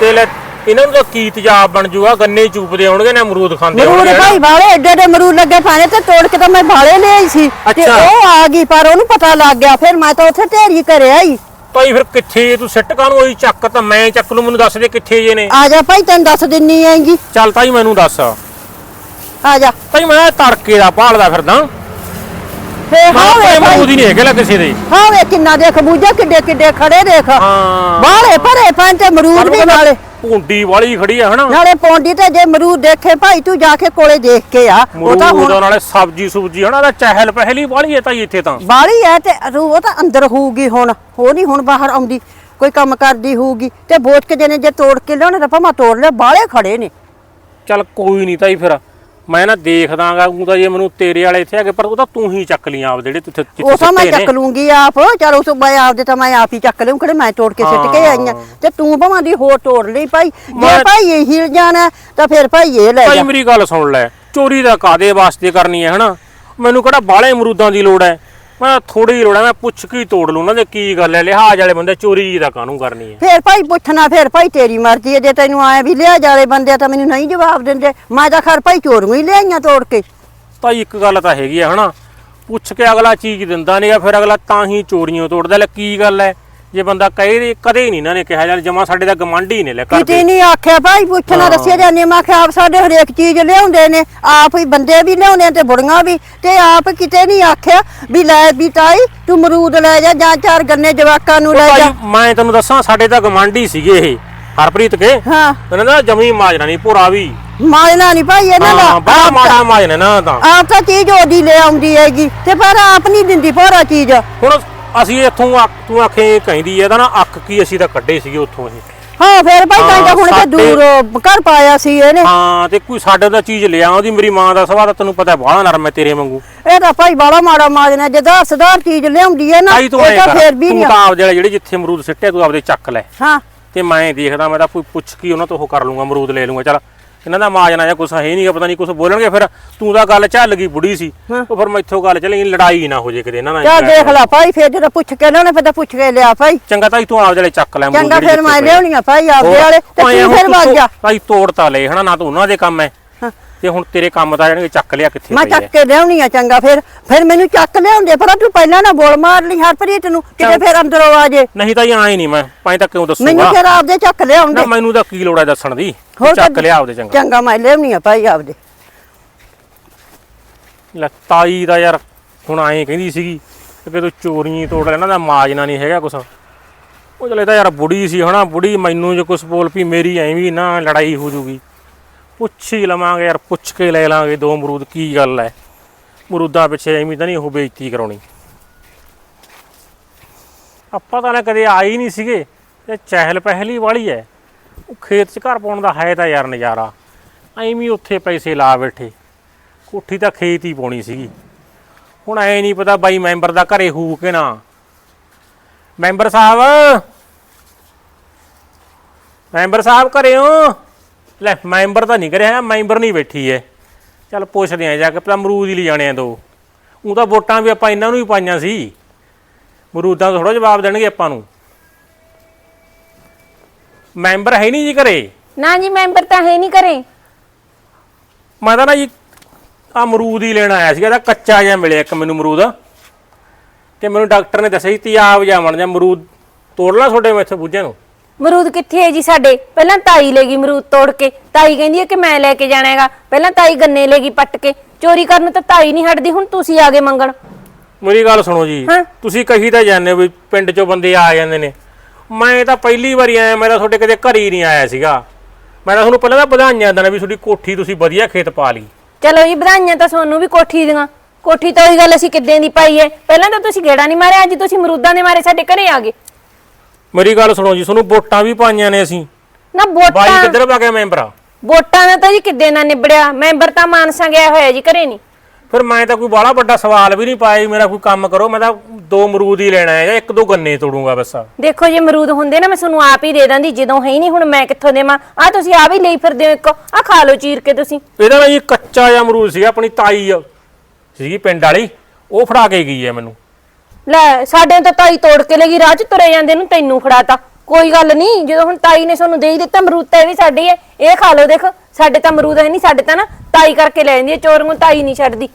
ਤੇ ਲੈ ਇਹਨਾਂ ਨੂੰ ਤਾਂ ਕੀ ਤੇਜ਼ਾਬ ਬਣ ਜੂਗਾ ਗੰਨੇ ਹੀ ਚੂਪਦੇ ਹੋਣਗੇ ਨਾ ਅਮਰੂਦ ਖਾਂਦੇ ਮਰੂਦ ਹੋਣਗੇ ਭਾਈ ਬਾਲੇ ਏਡੇ ਏਡੇ ਮਰੂਦ ਲੱਗੇ ਪਾਣੇ ਤੇ ਤੋੜ ਕੇ ਤਾਂ ਮੈਂ ਬਾਲੇ ਲਿਆਈ ਸੀ। ਤੇ ਅੱਛਾ। ਉਹ ਆ ਗਈ ਪਰ ਉਹਨੂੰ ਪਤਾ ਲੱਗ ਗਿਆ ਫਿਰ ਮੈਂ ਤਾਂ ਉੱਥੇ ਢੇਰੀ ਕਰਿਆ ਹੀ ਤਾਈ ਫਿਰ ਕਿੱਥੇ ਤੂੰ ਸਿੱਟ ਕਾਨੂੰ ਉਹੀ ਚੱਕ ਤਾਂ ਮੈਂ ਚੱਕ ਲੂ ਮੈਨੂੰ ਦੱਸ ਦੇ ਕਿੱਥੇ ਜੇ ਨੇ। ਆ ਜਾ ਭਾਈ ਤੈਨੂੰ ਦੱਸ ਦਿੰਨੀ ਆਂਗੀ ਚੱਲ ਤਾਈ ਮੈਨੂੰ ਦੱਸ। ਆ ਜਾ। ਤਾਈ ਮੈਂ ਤੜਕੇ ਦਾ ਭਾਲਦਾ ਫਿਰਦਾ। ਫੇਰ ਮੈਂ ਹਾਂ ਵੇ ਆਪਣੇ ਭਾਈ ਅਮਰੂਦ ਹੀ ਨਹੀਂ ਹੈਗੇ ਲੈ ਕਿਸੇ ਦੇ। ਹਾਂ ਵੇ ਕਿੰਨਾ ਦੇਖ ਬੂਝਾ ਕਿੱਡੇ ਕਿੱਡੇ ਖੜੇ ਦੇਖ। ਹਾਂ। ਬਾਲੇ ਭਰੇ ਪਏ ਤੇ ਮਰੂਦ ਵੀ ਨਾਲੇ ਪੌਂਡੀ ਵਾਲੀ। ਖੜੀ ਆ ਹਨਾ? ਨਾਲੇ ਪੌਂਡੀ ਤੇ ਜੇ ਮਰੂਦ ਦੇਖੇ ਭਾਈ ਤੂੰ ਜਾ ਕੇ ਕੋਲੇ ਦੇਖ ਕੇ ਆ। ਉਹ ਤਾਂ ਮਰੂਦ ਹੁਣ ਨਾਲੇ ਸਬਜੀ ਸੁਬਜੀ ਹਨਾ? ਦਾ ਚਹਿਲ ਪਹਿਲੀ ਵਾਲੀ ਹੈ ਤਾਈ ਇੱਥੇ ਤਾਂ। ਬਾਲੀ ਐ ਤੇ ਉਹ ਤਾਂ ਅੰਦਰ ਹੋਊਗੀ ਹੁਣ। ਉਹ ਨਹੀਂ ਹੁਣ ਬਾਹਰ ਆਉਂਦੀ ਕੋਈ ਕੰਮ ਕਰਦੀ ਹੋਊਗੀ। ਤੇ ਬੋਚ ਕੇ ਜੇ ਤੋੜ ਕੇ ਲਿਆਉਣੇ ਤਾਂ ਭਾਵੇਂ ਤੋੜ ਲਿਆ ਬਾਲੇ ਖੜੇ ਨੇ। ਚੱਲ ਕੋਈ ਨਹੀਂ ਤਾਈ ਫਿਰ। ਮੈਂ ਨਾ ਦੇਖਦਾਗਾ ਉਹ ਤਾਂ ਜੇ ਮੈਨੂੰ ਤੇਰੇ ਵਾਲੇ ਇੱਥੇ ਹੈਗੇ ਪਰ ਉਹ ਤਾਂ ਤੂੰ ਹੀ ਚੱਕ ਲੀਆਂ ਆਪ ਜਿਹੜੇ ਤੁੱਥੇ ਉਹ ਤਾਂ ਮੈਂ ਚੱਕ ਲੂੰਗੀ ਆਪ। ਚਲ ਉਸ ਤੋਂ ਮੈਂ ਆਪਦੇ ਤਾਂ ਮੈਂ ਆਪ ਹੀ ਚੱਕ ਲਿਉਂ ਕਿਹੜੇ ਮੈਂ ਤੋੜ ਕੇ ਸਿੱਟ ਕੇ ਆਈਆਂ। ਤੇ ਤੂੰ ਭਾਵੇਂ ਦੀ ਹੋਰ ਤੋੜ ਲਈ ਭਾਈ। ਜੇ ਭਾਈ ਇਹ ਜਾਣਾ ਤਾਂ ਫਿਰ ਭਾਈ ਇਹ ਲੈ ਭਾਈ ਮੇਰੀ ਗੱਲ ਸੁਣ ਲੈ ਚੋਰੀ ਦਾ ਕਾਦੇ ਵਾਸਤੇ ਕਰਨੀ ਹੈ ਹਨਾ? ਮੈਨੂੰ ਕਿਹੜਾ ਬਾਲੇ ਅਮਰੂਦਾਂ ਦੀ ਲੋੜ ਹੈ? ਮੈਂ ਥੋੜੀ ਲੋੜ ਮੈਂ ਪੁੱਛ ਕੇ ਹੀ ਤੋੜ ਲੂੰ ਉਹਨਾਂ ਦੇ ਕੀ ਗੱਲ ਹੈ ਲਿਹਾਜ਼ ਵਾਲੇ ਬੰਦੇ ਚੋਰੀ ਦਾ ਕਾਹਨੂੰ ਕਰਨੀ ਹੈ? ਫਿਰ ਭਾਈ ਪੁੱਛਣਾ ਫਿਰ ਭਾਈ ਤੇਰੀ ਮਰਜ਼ੀ ਹੈ ਜੇ ਤੈਨੂੰ ਆਇਆ ਵੀ ਲਿਆ ਜਾਲੇ ਬੰਦੇ ਤਾਂ ਮੈਨੂੰ ਨਹੀਂ ਜਵਾਬ ਦਿੰਦੇ। ਮੈਂ ਤਾਂ ਖਰ ਭਾਈ ਚੋਰੂ ਹੀ ਲਿਆਈਆਂ ਤੋੜ ਕੇ। ਤਾਂ ਇੱਕ ਗੱਲ ਤਾਂ ਹੈਗੀ ਆ ਹਨਾ? ਪੁੱਛ ਕੇ ਅਗਲਾ ਚੀਜ਼ ਦਿੰਦਾ ਨਹੀਂਗਾ ਫਿਰ ਅਗਲਾ ਤਾਂ ਹੀ ਚੋਰੀਆਂ ਤੋੜਦਾ ਲੈ ਕੀ ਗੱਲ ਹੈ? ਜੇ ਬੰਦਾ ਕਹੇ ਦੇ ਕਦੇ ਨਹੀਂ ਇਹਨਾਂ ਨੇ ਕਿਹਾ ਯਾਰ ਜਮਾ ਸਾਡੇ ਦਾ ਗਮੰਡੀ ਨੇ ਲੈ ਕਿਤੇ ਕਰਦੇ ਨਹੀਂ ਆਖਿਆ ਭਾਈ ਪੁੱਛਣਾ ਦੱਸਿਆ ਜਾਂਦੇ ਮੈਂ ਆਖਿਆ ਆਪ ਸਾਡੇ ਹਰੇਕ ਚੀਜ਼ ਲਿਆਉਂਦੇ ਨੇ ਆਪ ਹੀ ਬੰਦੇ ਵੀ ਲਿਆਉਂਦੇ ਆ ਤੇ ਬੁੜੀਆਂ ਵੀ ਤੇ ਆਪ ਕਿਤੇ ਨਹੀਂ ਆਖਿਆ ਵੀ ਲੈ ਵੀ ਤਾਈ ਤੂੰ ਮਰੂਦ ਲੈ ਜਾ ਜਾਂ ਚਾਰ ਗੰਨੇ ਜਵਾਕਾਂ ਨੂੰ ਲੈ ਜਾ। ਭਾਈ ਮੈਂ ਤੈਨੂੰ ਦੱਸਾਂ ਸਾਡੇ ਤਾਂ ਗਮੰਡੀ ਸੀਗੇ ਇਹ ਹਰਪ੍ਰੀਤ ਕੇ। ਹਾਂ। ਇਹਨਾਂ ਦਾ ਜਮੀ ਮਾਜਣਾ ਨਹੀਂ ਭੋਰਾ ਵੀ। ਮਾਜਨਾ ਨਹੀਂ ਭਾਈ ਇਹਨਾਂ ਦਾ ਹਾਂ ਬੜਾ ਆਪ ਮਾੜਾ ਮਾਜਣਾ ਨਾ ਤਾਂ ਆਪ ਤਾਂ ਚੀਜ਼ ਉਹਦੀ ਲੈ ਆਉਂਦੀ ਹੈਗੀ ਤੇ ਪਰ ਆਪ ਨਹੀਂ ਦਿੰਦੀ ਭੋਰਾ ਚੀਜ਼। ਹੁਣ ਅਸੀਂ ਇੱਥੋਂ ਆ- ਤੂੰ ਆਖੇ ਕਹਿੰਦੀ ਇਹਦਾ ਨਾ ਅੱਕ ਕੀ ਅਸੀਂ ਤਾਂ ਕੱਢੇ ਸੀਗੇ ਉੱਥੋਂ ਇਹ ਹਾਂ ਫਿਰ ਭਾਈ ਤਾਂ ਹਾਂ, ਹੁਣ ਤੇ ਦੂਰ ਘਰ ਪਾਇਆ ਸੀ ਇਹਨੇ। ਹਾਂ ਤੇ ਕੋਈ ਸਾਡੇ ਦਾ ਚੀਜ਼ ਲਿਆ ਉਹਦੀ ਮੇਰੀ ਮਾਂ ਦਾ ਤਾਂ ਤੈਨੂੰ ਪਤਾ ਬਾਹਲਾ ਨਰਮ ਹੈ ਤੇਰੇ ਵਾਂਗੂ। ਇਹ ਤਾਂ ਭਾਈ ਬਾਲਾ ਮਾੜਾ ਮਾਜਨਾ ਜਦਾ ਸਦਾਰ ਚੀਜ਼ ਲਿਆਉਂਦੀ ਹੈ ਨਾ ਤੂੰ ਇਹ ਤਾਂ ਫਿਰ ਵੀ ਤੂੰ ਨਹੀਂ ਤਾਂ ਆਪਦੇ ਵਾਲੇ ਜਿਹੜੇ ਜਿੱਥੇ ਅਮਰੂਦ ਸਿੱਟੇ ਤੂੰ ਆਪਦੇ ਚੱਕ ਲੈ। ਹਾਂ। ਤੇ ਮੈਂ ਦੇਖਦਾ ਮੈਂ ਤਾਂ ਕੋਈ ਪੁੱਛ ਕੇ ਉਹਨਾਂ ਤੋਂ ਉਹ ਕਰ ਲੂੰਗਾ ਅਮਰੂਦ ਲੈ ਲੂੰਗਾ ਚਲ। ਇਹਨਾਂ ਦਾ ਮਾਜਨਾ ਜਾਂ ਕੁਛ ਹੈ ਨਹੀਂਗਾ ਪਤਾ ਨਹੀਂ ਕੁਛ ਬੋਲਣਗੇ ਫਿਰ ਤੂੰ ਤਾਂ ਗੱਲ ਚੱਲ ਗਈ ਬੁੜੀ ਸੀ। ਉਹ ਫਿਰ ਮੈਥੋਂ ਗੱਲ ਚੱਲੀ ਲੜਾਈ ਨਾ ਹੋ ਜੇ ਕਿਤੇ ਇਹਨਾਂ ਨਾਲ ਚੱਲ ਦੇਖ ਲੈ ਭਾਈ ਫਿਰ ਜਦੋਂ ਪੁੱਛ ਕੇ ਲਿਆਉਣੇ ਫਿਰ ਤਾਂ ਪੁੱਛ ਕੇ ਲਿਆ ਭਾਈ। ਚੰਗਾ ਤਾਂ ਤੂੰ ਆਪਦੇ ਵਾਲੇ ਚੱਕ ਲੈ ਅਮਰੂਦ ਚੰਗਾ ਫਿਰ ਮੈਂ ਜਿੱਥੇ ਪਏ। ਲਿਆਉਣੀ ਆ ਭਾਈ ਆਪਦੇ ਵਾਲੇ ਤੇ ਤੂੰ ਫਿਰ ਜਾ। ਭਾਈ ਤੋੜ ਤਾਂ ਲੈ ਹਨਾ ਨਾ ਤਾਂ ਉਹਨਾਂ ਦੇ ਕੰਮ ਹੈ। ਤੇ ਹੁਣ ਤੇਰੇ ਕੰਮ ਤਾਂ ਜਾਣਗੇ ਚੱਕ ਲਿਆ ਕਿੱਥੇ ਮੈਂ ਚੱਕ ਕੇ ਲਿਆਉਣੀ ਆ ਚੰਗਾ ਫਿਰ ਫਿਰ ਮੈਨੂੰ ਚੱਕ ਲਿਆਉਂਦੇ ਪਰ ਤੂੰ ਪਹਿਲਾਂ ਨਾ ਬੋਲ ਮਾਰ ਲਈ ਹਰਪ੍ਰੀਤ ਨੂੰ ਕਿਤੇ। ਫਿਰ ਅੰਦਰੋਂ ਆ ਜੇ। ਨਹੀਂ ਤਾਂ ਆਏ ਨਹੀਂ ਮੈਂ ਪਾਈ ਤਾਂ ਕਿਉਂ ਮੈਨੂੰ ਦੱਸੂਗਾ? ਫਿਰ ਆਪਦੇ ਚੱਕ ਲਿਆਉਂਦੇ। ਨਾ ਮੈਨੂੰ ਤਾਂ ਕੀ ਲੋੜ ਹੈ ਦੱਸਣ ਦੀ। ਹੋਰ ਚੱਕ ਤਾਂ- ਲਿਆ ਆਪਦੇ ਚੰਗਾ। ਚੰਗਾ ਮੈਂ ਲਿਆਉਣੀ ਆ ਭਾਈ ਆਪਦੇ। ਲੈ ਤਾਈ ਦਾ ਯਾਰ ਹੁਣ ਐਂ ਕਹਿੰਦੀ ਸੀਗੀ ਕਿ ਤੂੰ ਚੋਰੀ ਤੋੜ ਲੈਣਾ ਦਾ ਮਾਜਨਾ ਨਹੀਂ ਹੈਗਾ ਕੁਛ। ਉਹ ਚਲੇ ਤਾਂ ਯਾਰ ਬੁੜੀ ਸੀ ਹਨਾ ਬੁੜੀ ਮੈਨੂੰ ਜੇ ਕੁਛ ਬੋਲ ਪਈ ਮੇਰੀ ਐਵੇਂ ਨਾ ਲੜਾਈ ਹੋ ਜੂਗੀ। ਪੁੱਛ ਹੀ ਲਵਾਂਗੇ ਯਾਰ ਪੁੱਛ ਕੇ ਲੈ ਲਾਂਗੇ ਦੋ ਅਮਰੂਦ ਕੀ ਗੱਲ ਐ? ਮਰੂਦਾਂ ਪਿੱਛੇ ਐਵੇਂ ਤਾਂ ਨਹੀਂ ਉਹ ਬੇਇੱਜ਼ਤੀ ਕਰਾਉਣੀ। ਆਪਾਂ ਤਾਂ ਨਾ ਕਦੇ ਹੀ ਨਹੀਂ ਸੀਗੇ ਤੇ ਚਹਿਲ ਪਹਿਲੀ ਵਾਲੀ ਐ। ਉਹ ਖੇਤ 'ਚ ਘਰ ਪਾਉਣ ਦਾ ਹੈ ਤਾਂ ਯਾਰ ਨਜ਼ਾਰਾ। ਐਵੇਂ ਉੱਥੇ ਪੈਸੇ ਲਾ ਬੈਠੇ। ਕੋਠੀ ਤਾਂ ਖੇਤ ਹੀ ਪਾਉਣੀ ਸੀਗੀ। ਹੁਣ ਐ ਨਹੀਂ ਪਤਾ ਬਾਈ ਮੈਂਬਰ ਦਾ ਘਰੇ ਹੋਊ ਕਿ ਨਾ। ਮੈਂਬਰ ਸਾਹਿਬ। ਮੈਂਬਰ ਸਾਹਿਬ ਘਰੇ ਹੋ। ਲੈ, ਮੈਂਬਰ ਤਾਂ ਨਹੀਂ ਕਰਿਆ ਮੈਂਬਰ ਨਹੀਂ ਬੈਠੀ ਐ। ਚੱਲ ਪੁੱਛਦੇ ਆ ਜਾ ਕੇ, ਪਹਿਲਾਂ ਮਰੂਦ ਹੀ ਲੈ ਜਾਣੇ ਆ ਦੋ। ਉਹ ਤਾਂ ਵੋਟਾਂ ਵੀ ਆਪਾਂ ਇਹਨਾਂ ਨੂੰ ਹੀ ਪਾਈਆਂ ਸੀ। ਮਰੂਦਾਂ ਤੋਂ ਥੋੜਾ ਜਵਾਬ ਦੇਣਗੇ ਆਪਾਂ ਨੂੰ। ਮੈਂਬਰ ਹੈ ਨਹੀਂ ਜੀ ਘਰੇ। ਨਾ ਜੀ ਮੈਂਬਰ ਤਾਂ ਹੈ ਨਹੀਂ ਕਰੇ ਮੈਂ ਤਾਂ ਨਾ ਜੀ ਆ ਅਮਰੂਦ ਹੀ ਲੈਣ ਆਇਆ ਸੀਗਾ ਇਹਦਾ ਕੱਚਾ ਜਿਹਾ ਮਿਲਿਆ ਇੱਕ ਮੈਨੂੰ ਅਮਰੂਦ। ਤੇ ਮੈਨੂੰ ਡਾਕਟਰ ਨੇ ਦੱਸਿਆ ਸੀ ਤਿਆਬ ਜਾ ਬਣ ਜਾ ਅਮਰੂਦ ਤੋੜ ਲਾ ਤੁਹਾਡੇ ਮੈਥੇ ਬੁੱਝੇ ਨੂੰ। ਮਰੂਦ ਕਿੱਥੇ ਹੈ ਜੀ ਸਾਡੇ? ਪਹਿਲਾਂ ਤਾਈ ਲੈ ਗਈ ਮਰੂਦ ਤੋੜ ਕੇ। ਤਾਈ ਕਹਿੰਦੀ ਹੈ ਕਿ ਮੈਂ ਲੈ ਕੇ ਜਾਣਾ ਹੈਗਾ। ਪਹਿਲਾਂ ਤਾਈ ਗੰਨੇ ਲੈ ਗਈ ਪੱਟ ਕੇ। ਚੋਰੀ ਕਰਨ ਤਾਂ ਤਾਈ ਨਹੀਂ ਹਟਦੀ ਹੁਣ ਤੁਸੀਂ ਆ ਗਏ ਮੰਗਣ। ਮੇਰੀ ਗੱਲ ਸੁਣੋ ਜੀ। ਹਾਂ। ਤੁਸੀਂ ਕਹੀ ਤਾਂ ਜਾਂਦੇ ਹੋ ਵੀ ਪਿੰਡ ਚੋਂ ਬੰਦੇ ਆ ਜਾਂਦੇ ਨੇ। ਮੈਂ ਤਾਂ ਪਹਿਲੀ ਵਾਰੀ ਆਇਆ ਮੈਂ ਤਾਂ ਤੁਹਾਡੇ ਕਦੇ ਘਰ ਹੀ ਨਹੀਂ ਆਇਆ ਸੀਗਾ। ਮੈਂ ਤਾਂ ਤੁਹਾਨੂੰ ਪਹਿਲਾਂ ਤਾਂ ਵਧਾਈਆਂ ਦੇਣਾ ਵੀ ਤੁਹਾਡੀ ਕੋਠੀ ਤੁਸੀਂ ਵਧੀਆ ਖੇਤ ਪਾ ਲਈ। ਚਲੋ ਜੀ ਵਧਾਈਆਂ ਤਾਂ ਤੁਹਾਨੂੰ ਵੀ ਕੋਠੀ ਦੀਆਂ। ਕੋਠੀ ਤਾਂ ਉਹੀ ਗੱਲ ਅਸੀਂ ਕਿੱਦਾਂ ਦੀ ਪਾਈ ਹੈ? ਪਹਿਲਾਂ ਤਾਂ ਤੁਸੀਂ ਗੇੜਾ ਨਹੀਂ ਮਾਰਿਆ ਅੱਜ ਤੁਸੀਂ ਮਰੂਦਾਂ ਦੇ ਮਾਰੇ ਸਾਡੇ ਘਰੇ ਆ ਗਏ। ਮੇਰੀ ਗੱਲ ਸੁਣੋ ਜੀ ਤੁਹਾਨੂੰ ਵੋਟਾਂ ਵੀ ਪਾਈਆਂ ਨੇ ਅਸੀਂ। ਨਾ ਬਾਈ ਵੋਟਾਂ ਕਿੱਧਰ ਪਾ ਗਿਆ ਮੈਂਬਰ? ਵੋਟਾਂ ਦਾ ਤਾਂ ਜੀ ਕਿੱਦਾਂ ਨਾਲ ਨਿਬੜਿਆ? ਮੈਂਬਰ ਤਾਂ ਮਾਨਸਾ ਗਿਆ ਹੋਇਆ ਜੀ ਘਰੇ ਨਹੀਂ। ਫਿਰ ਮੈਂ ਤਾਂ ਕੋਈ ਬਾਹਲਾ ਵੱਡਾ ਸਵਾਲ ਵੀ ਨਹੀਂ ਪਾਇਆ ਮੇਰਾ ਕੋਈ ਕੰਮ ਕਰੋ ਮੈਂ ਤਾਂ ਦੋ ਅਮਰੂਦ ਹੀ ਲੈਣਾ ਹੈ ਜਾਂ ਇੱਕ ਦੋ ਗੰਨੇ ਤੋੜੂੰਗਾ ਬਸ। ਦੇਖੋ ਜੇ ਅਮਰੂਦ ਹੁੰਦੇ ਨਾ ਮੈਂ ਤੁਹਾਨੂੰ ਆਪ ਹੀ ਦੇ ਦਿੰਦੀ ਜਦੋਂ ਹੈ ਹੀ ਨਹੀਂ ਹੁਣ ਮੈਂ ਕਿੱਥੋਂ ਦੇਵਾਂ? ਆ ਤੁਸੀਂ ਆ ਵੀ ਲਈ ਫਿਰਦੇ ਹੋ ਇੱਕ ਆ ਖਾ ਲਓ ਚੀਰ ਕੇ ਤੁਸੀਂ। ਇਹਦਾ ਨਾ ਜੀ ਕੱਚਾ ਜਿਹਾ ਅਮਰੂਦ ਸੀਗਾ ਆਪਣੀ ਤਾਈ ਸੀਗੀ ਪਿੰਡ ਵਾਲੀ ਉਹ ਫੜਾ ਕੇ ਗਈ ਹੈ ਮੈਨੂੰ। ਲੈ ਸਾਡੇ ਤਾਂ ਤਾਈ ਤੋੜ ਕੇ ਲਗੀ ਰਾਹ ਚ ਤੁਰੇ ਜਾਂਦੇ ਨੂੰ ਤੈਨੂੰ ਫੜਾਤਾ। ਕੋਈ ਗੱਲ ਨਹੀਂ ਜਦੋਂ ਹੁਣ ਤਾਈ ਨੇ ਤੁਹਾਨੂੰ ਦੇ ਹੀ ਦਿੱਤਾ ਅਮਰੂਦ ਤਾਂ ਇਹ ਵੀ ਸਾਡੇ ਹੈ ਇਹ ਖਾ ਲਓ ਦੇਖ ਸਾਡੇ ਤਾਂ ਅਮਰੂਦ ਹੈ ਨਹੀਂ ਸਾਡੇ ਤਾਂ ਨਾ ਤਾਈ ਕਰਕੇ ਲੈ ਜਾਂਦੀ ਹੈ ਚੋਰ ਨੂੰ ਤਾਈ ਨਹੀਂ ਛੱਡਦੀ।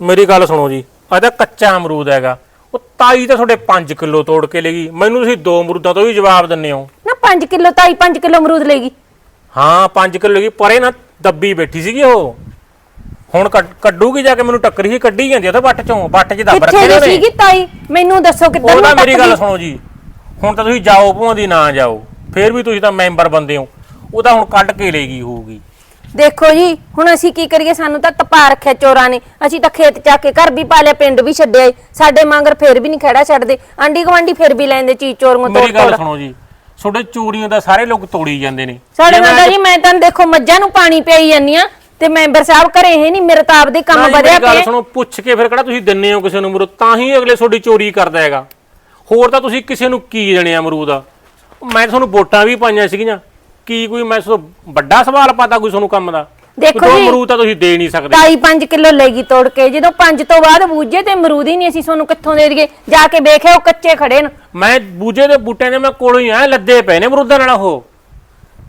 ਮੇਰੀ ਗੱਲ ਸੁਣੋ ਜੀ ਤਾਂ ਕੱਚਾ ਅਮਰੂਦ ਹੈਗਾ। ਉਹ ਤਾਈ ਤਾਂ ਤੁਹਾਡੇ 5 ਕਿਲੋ ਤੋੜ ਕੇ ਲੈ ਗਈ ਮੈਨੂੰ ਤੁਸੀਂ ਦੋ ਅਮਰੂਦਾਂ ਤੋਂ ਵੀ ਜਵਾਬ ਦਿੰਦੇ ਹੋ। ਨਾ 5 ਕਿਲੋ ਤਾਈ 5 ਕਿਲੋ ਅਮਰੂਦ ਲੇਗੀ। ਹਾਂ 5 ਕਿਲੋ ਗਈ ਪਰੇ ਨਾ ਦੱਬੀ ਬੈਠੀ ਸੀਗੀ ਉਹ। ਹੁਣ ਕੱਢ- ਕੱਢੂਗੀ ਜਾ ਕੇ ਮੈਨੂੰ ਟੱਕਰੀ ਹੀ ਕੱਢੀ ਜਾਂਦੀ ਆ ਤਾਂ ਵੱਟ ਚੋਂ ਵੱਟ 'ਚ ਦੱਬ ਕਿੱਥੇ ਰੱਖੇ ਦੀ ਉਹਨੇ। ਸੀਗੀ ਤਾਈ ਮੈਨੂੰ ਦੱਸੋ ਕਿੱਧਰ ਉਹਦਾ ਨੂੰ ਮੇਰੀ ਗੱਲ? ਸੁਣੋ ਜੀ ਹੁਣ ਤਾਂ ਤੁਸੀਂ ਜਾਓ ਭਾਵੇਂ ਦੀ ਨਾ ਜਾਓ ਫੇਰ ਵੀ ਤੁਸੀਂ ਤਾਂ ਮੈਂਬਰ ਬੰਦੇ ਹੋ। ਉਹ ਤਾਂ ਹੁਣ ਕੱਢ ਕੇ ਲੈ ਗਈ ਹੋਊਗੀ। ਦੇਖੋ ਜੀ ਹੁਣ ਅਸੀਂ ਕੀ ਕਰੀਏ? ਸਾਨੂੰ ਤਾਂ ਤਪਾ ਰੱਖਿਆ ਚੋਰਾਂ ਨੇ। ਅਸੀਂ ਤਾਂ ਖੇਤ ਚਾ ਕੇ ਘਰ ਵੀ ਪਾ ਲਿਆ ਪਿੰਡ ਵੀ ਛੱਡਿਆ ਏ। ਸਾਡੇ ਮੰਗਰ ਫੇਰ ਵੀ ਨਹੀਂ ਖੜਾ ਛੱਡਦੇ। ਆਂਡੀ ਗਵਾਂਡੀ ਫੇਰ ਵੀ ਲੈਂਦੇ ਚੀਜ਼ ਚੋਰੀਆਂ ਤੋੜ ਮੇਰੀ ਗੱਲ ਤੋੜ। ਸੁਣੋ ਜੀ। ਤੁਹਾਡੇ ਚੋਰੀਆਂ ਦਾ ਸਾਰੇ ਲੋਕ ਤੋੜੀ ਜਾਂਦੇ ਨੇ। ਸਾਡੇ ਜੇ ਮੈਂ ਜੀ ਮੈਂ ਤਾਂ ਦੇਖੋ ਮੱਝਾਂ ਨੂੰ ਪਾਣੀ ਪਿਆਈ ਜਾਂਦੀ ਆ ਤੇ ਮੈਂਬਰ ਸਾਹਿਬ ਘਰੇ ਹੈ ਨਹੀਂ ਮੇਰੇ ਤਾਂ ਆਪਦੇ ਕੰਮ ਜੀ, ਵਧਿਆ ਮੇਰੀ ਗੱਲ ਪਿਆ ਸੁਣੋ ਪੁੱਛ ਕੇ ਫਿਰ ਕਿਹੜਾ ਤੁਸੀਂ ਦਿੰਨੇ ਹੋ ਕਿਸੇ ਨੂੰ ਅਮਰੂਦ? ਤਾਂ ਹੀ ਅਗਲੇ ਤੁਹਾਡੀ ਚੋਰੀ ਕਰਦਾ ਹੈਗਾ। ਹੋਰ ਤਾਂ ਤੁਸੀਂ ਕਿਸੇ ਨੂੰ ਕੀ ਦੇਣੇ ਆ ਅਮਰੂਦ? ਆ ਮੈਂ ਤੁਹਾਨੂੰ ਵੋਟਾਂ ਵੀ ਪਾਈਆਂ ਸੀਗੀਆਂ। ਕੀ ਕੋਈ ਮੈਂ ਤੋਂ ਵੱਡਾ ਸਵਾਲ ਪਤਾ ਕੋਈ ਤੁਹਾਨੂੰ ਕੰਮ ਦਾ? ਦੇਖੋ ਦੋ ਜੀ, ਅਮਰੂਦ ਤਾਂ ਤੁਸੀਂ ਦੇ ਨਹੀਂ ਸਕਦੇ। ਤਾਈ 5 ਕਿਲੋ ਲੈਗੀ ਤੋੜ ਕੇ। ਜਦੋਂ 5 ਤੋਂ ਬਾਅਦ ਬੂਝੇ ਤੇ ਅਮਰੂਦ ਹੀ ਨਹੀਂ ਅਸੀਂ ਤੁਹਾਨੂੰ ਕਿੱਥੋਂ ਦੇ ਦਈਏ? ਜਾ ਕੇ ਵੇਖਿਓ ਕੱਚੇ ਖੜੇ ਨੇ। ਮੈਂ ਬੂਝੇ ਦੇ ਬੂਟਿਆਂ ਦੇ ਮੈਂ ਕੋਲੋਂ ਹੀ ਆ ਲੱਦੇ ਪਏ ਨੇ ਅਮਰੂਦਾਂ ਨਾਲ ਉਹ।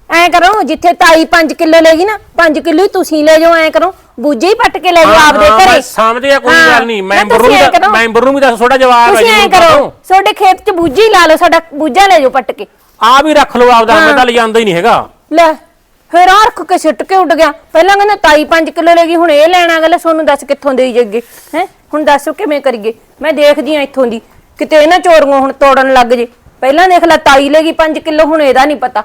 ਐ ਕਰੋ ਜਿੱਥੇ ਤਾਈ 5 ਕਿਲੋ ਲੈਗੀ ਨਾ 5 ਕਿਲੋ ਹੀ ਤੁਸੀਂ ਲੈ ਜਾਓ ਐ ਕਰੋ। ਬੂਝੇ ਹੀ ਪੱਟ ਕੇ ਲੈ ਜਾਓ ਆਪਦੇ ਹਾਂ, ਘਰੇ। ਮੈਂ ਸਮਝਦੇ ਆ ਕੋਈ ਹਾਂ, ਗੱਲ ਨਹੀਂ। ਨਾ ਮੈਂਬਰ ਨੂੰ ਤੁਸੀਂ ਵੀ ਐਂ ਤਾਂ- ਕਰੋ। ਮੈਂਬਰ ਨੂੰ ਵੀ ਦੱਸ ਥੋੜਾ ਜਵਾਬ ਹੈ ਤੁਸੀਂ ਐ ਕਰੋ। ਤੁਹਾਡੇ ਖੇਤ 'ਚ ਬੂਝੇ ਹੀ ਲਾ ਲਓ ਸਾਡਾ ਬੂਝਾ ਲੈ ਜਾਓ ਪੱਟ ਕੇ। ਆ ਵੀ ਰੱਖ ਲਓ ਆਪਦਾ ਮੈਂ ਤਾਂ ਲਿਜਾਂਦਾ ਹੀ ਨਹੀਂ ਹੈਗਾ। ਲੈ ਫਿਰ ਆਹ ਰੱਖ ਕੇ ਸਿੱਟ ਕੇ ਉੱਡ ਗਿਆ। ਪਹਿਲਾਂ ਕਹਿੰਦਾ ਤਾਈ 5 ਕਿਲੋ ਲੈ ਗਈ ਹੁਣ ਇਹ ਲੈਣਾ ਗੱਲ ਸੋਨੂੰ ਦੱਸ ਕਿੱਥੋਂ ਦੇਈ ਜੱਗੇ ਹੈ? ਹੁਣ ਦੱਸੋ ਕਿਵੇਂ ਕਰੀਏ? ਮੈਂ ਦੇਖਦੀ ਆ ਇੱਥੋਂ ਦੀ। ਕਿਤੇ ਇਹਨਾਂ ਚੋਰੀਆਂ ਹੁਣ ਤੋੜਨ ਲੱਗ ਜੇ। ਪਹਿਲਾਂ ਦੇਖ ਲੈ ਤਾਈ ਲੈ ਗਈ 5 ਕਿਲੋ ਹੁਣ ਇਹਦਾ ਨਹੀਂ ਪਤਾ।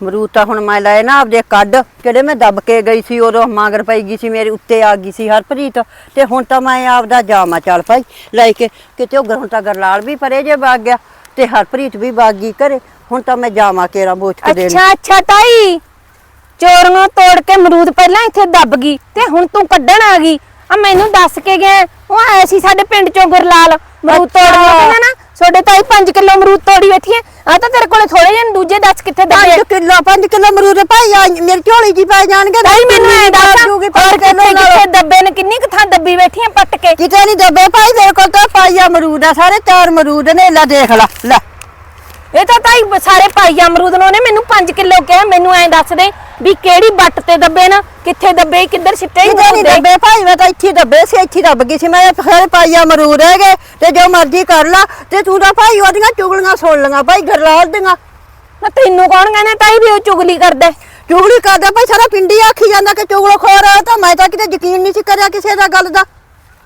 ਮਰੂਦ ਤਾਂ ਹੁਣ ਮੈਂ ਲਏ ਨਾ ਆਪਦੇ ਕੱਢ ਜਿਹੜੇ ਮੈਂ ਦੱਬ ਕੇ ਗਈ ਸੀ, ਉਦੋਂ ਮਾਂਗਰ ਪਈ ਗਈ ਸੀ, ਮੇਰੇ ਉੱਤੇ ਆ ਗਈ ਸੀ ਹਰਪ੍ਰੀਤ, ਤੇ ਹੁਣ ਤਾਂ ਮੈਂ ਆਪਦਾ ਜਾਮਾ ਚੱਲ ਪਾਈ ਲੈ ਕੇ, ਕਿਤੇ ਉਹ ਗਰੋਂ ਤਾਂ ਗਰਲਾਲ ਵੀ ਪਰੇ ਜੇ ਵਗ ਗਿਆ, ਤੇ ਹਰਪ੍ਰੀਤ ਵੀ ਵਗ ਗਈ ਘਰੇ, ਹੁਣ ਤਾਂ ਮੈਂ ਜਾਮਾ ਕੇਰਾ ਬੋਚ ਕੇ ਦੇਣੀ। ਅੱਛਾ ਅੱਛਾ ਤਾਈ, ਚੋਰੀਆਂ ਤੋੜ ਕੇ ਮਰੂਦ ਪਹਿਲਾਂ ਇੱਥੇ ਦੱਬ ਗਈ, ਤੇ ਹੁਣ ਤੂੰ ਕੱਢਣ ਆ ਗਈ, ਆ ਮੈਨੂੰ ਦੱਸ ਕੇ ਗਿਆ, ਉਹ ਆਇਆ ਸੀ ਸਾਡੇ ਪਿੰਡ ਚੋਂ ਗੁਰਲਾਲ ਤੋੜਨ ਨੂੰ ਕਹਿੰਦਾ ਨਾ ਤੁਹਾਡੇ ਤਾਈ 5 ਕਿਲੋ ਅਮਰੂਦ ਤੋੜੀ ਬੈਠੀ ਐ। ਆ ਤਾਂ ਤੇਰੇ ਕੋਲੇ ਥੋੜੇ ਜਿਹੇ ਨੇ, ਦੂਜੇ ਦੱਸ ਕਿੱਥੇ ਦੱਬੇ 5 ਕਿਲੋ 5 ਕਿਲੋ ਅਮਰੂਦ ਭਾਈ ਆ ਮੇਰੀ ਝੋਲੀ ਜੀ ਪੈ ਜਾਣਗੇ ਤਾਈ ਮੈਨੂੰ ਐ ਦੱਸ ਹੋਰ ਕਿੱਥੇ। ਕਿੱਥੇ ਦੱਬੇ ਨੇ ਕਿੰਨੀ ਕੁ ਥਾਂ ਦੱਬੀ ਬੈਠੀ ਐ ਪੱਟ ਕੇ? ਕਿਤੇ ਨਹੀਂ ਦੱਬੇ ਭਾਈ ਮੇਰੇ ਕੋਲ ਤਾਂ ਪਾਈ ਅਮਰੂਦ ਆ ਸਾਰੇ ਚਾਰ ਅਮਰੂਦ ਨੇ ਲੈ ਦੇਖ ਲੈ ਲੈ। ਇਹ ਤਾਂ ਤਾਈ ਸਾਰੇ ਭਾਈ ਅਮਰੂਦ ਨੂੰ ਨੇ ਮੈਨੂੰ 5 ਕਿਲੋ ਕਿਹਾ ਮੈਨੂੰ ਐਂ ਦੱਸ ਦੇ ਵੀ ਕਿਹੜੀ ਬੱਟ ਤੇ ਦੱਬੇ ਨਾ ਕਿੱਥੇ ਦੱਬੇ ਕਿੱਧਰ ਸਿੱਟੇ ਹੀ ਕਿਤੇ ਨਹੀਂ। ਦੱਬੇ ਭਾਈ ਮੈਂ ਤਾਂ ਇੱਥੇ ਦੱਬੇ ਸੀ ਇੱਥੇ ਦੱਬ ਗਈ ਸੀ ਮੈਂ ਸਾਰੇ ਪਾਈ ਅਮਰੂਦ ਹੈਗੇ ਤੇ ਜੋ ਮਰਜ਼ੀ ਕਰ ਲਾ ਤੇ ਤੂੰ ਤਾਂ ਭਾਈ ਉਹਦੀਆਂ ਚੁਗਲੀਆਂ ਸੁਣ ਲਈਆਂ ਭਾਈ ਗਰਲਾਲ ਦੀਆਂ ਨਾ ਤੈਨੂੰ ਕੌਣ ਕਹਿੰਦਾ ਤਾਈ ਵੀ ਉਹ ਚੁਗਲੀ ਕਰਦਾ? ਚੁਗਲੀ ਕਰਦਾ ਭਾਈ ਸਾਰਾ ਪਿੰਡੀ ਆਖੀ ਜਾਂਦਾ ਕਿ ਚੁਗਲ ਖੋਰ ਆ ਤਾਂ ਮੈਂ ਤਾਂ ਕਿਤੇ ਯਕੀਨ ਨਹੀਂ ਸੀ ਕਰਿਆ ਕਿਸੇ ਦਾ ਗੱਲ ਦਾ